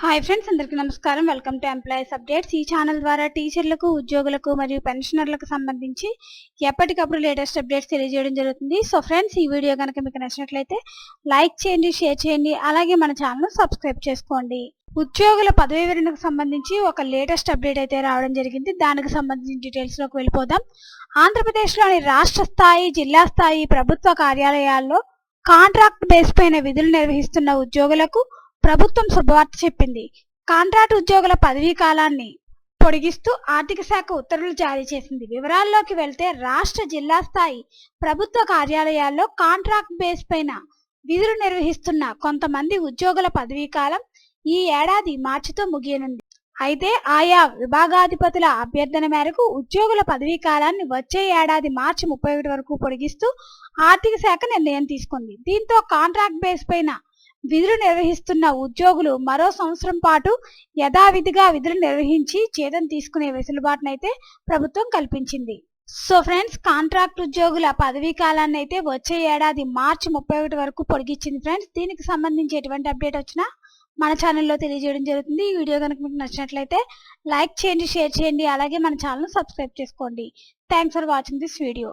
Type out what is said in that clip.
Hi friends అందరికీ నమస్కారం. Welcome to employees updates ఈ ఛానల్ ద్వారా టీచర్లకు ఉద్యోగులకు మరియు పెన్షనర్లకు సంబంధించి ఎప్పటికప్పుడు లేటెస్ట్ అప్డేట్స్ తెలియజేయడం జరుగుతుంది. సో ఫ్రెండ్స్ ఈ వీడియో కనుక మీకు నచ్చినట్లయితే లైక్ చేయండి షేర్ చేయండి అలాగే మన ఛానల్ సబ్స్క్రైబ్ చేసుకోండి. ఉద్యోగుల పదవీ వివరణకు సంబంధించి ఒక లేటెస్ట్ అప్డేట్ అయితే రావడం జరిగింది. దానికి సంబంధించిన డీటెయిల్స్లోకి వెళ్ళిపోదాం. ఆంధ్రప్రదేశ్లోని రాష్ట్ర స్థాయి జిల్లా స్థాయి ప్రభుత్వ కార్యాలయాల్లో కాంట్రాక్ట్ బేస్ పైన విధులు నిర్వహిస్తున్న ఉద్యోగులకు ప్రభుత్వం శుభవార్త చెప్పింది. కాంట్రాక్ట్ ఉద్యోగుల పదవీ కాలాన్ని పొడిగిస్తూ ఆర్థిక శాఖ ఉత్తర్వులు జారీ చేసింది. వివరాల్లోకి వెళ్తే రాష్ట్ర జిల్లా స్థాయి ప్రభుత్వ కార్యాలయాల్లో కాంట్రాక్ట్ బేస్ పైన విధులు నిర్వహిస్తున్న కొంతమంది ఉద్యోగుల పదవీ కాలం ఈ ఏడాది మార్చితో ముగియనుంది. అయితే ఆయా విభాగాధిపతుల అభ్యర్థన మేరకు ఉద్యోగుల పదవీ కాలాన్ని వచ్చే ఏడాది మార్చి ముప్పై ఒకటి వరకు పొడిగిస్తూ ఆర్థిక శాఖ నిర్ణయం తీసుకుంది. దీంతో కాంట్రాక్ట్ బేస్ పైన విధులు నిర్వహిస్తున్న ఉద్యోగులు మరో సంవత్సరం పాటు యథావిధిగా విధులు నిర్వహించి జీతం తీసుకునే వెసులుబాటునైతే ప్రభుత్వం కల్పించింది. సో ఫ్రెండ్స్ కాంట్రాక్ట్ ఉద్యోగుల పదవీ కాలాన్ని అయితే వచ్చే ఏడాది మార్చి ముప్పై ఒకటి వరకు పొడిగించింది ఫ్రెండ్స్. దీనికి సంబంధించి ఎటువంటి అప్డేట్ వచ్చినా మన ఛానల్లో తెలియజేయడం జరుగుతుంది. ఈ వీడియో కనుక మీకు నచ్చినట్లయితే లైక్ చేయండి షేర్ చేయండి అలాగే మన ఛానల్ సబ్స్క్రైబ్ చేసుకోండి. Thanks for watching this video.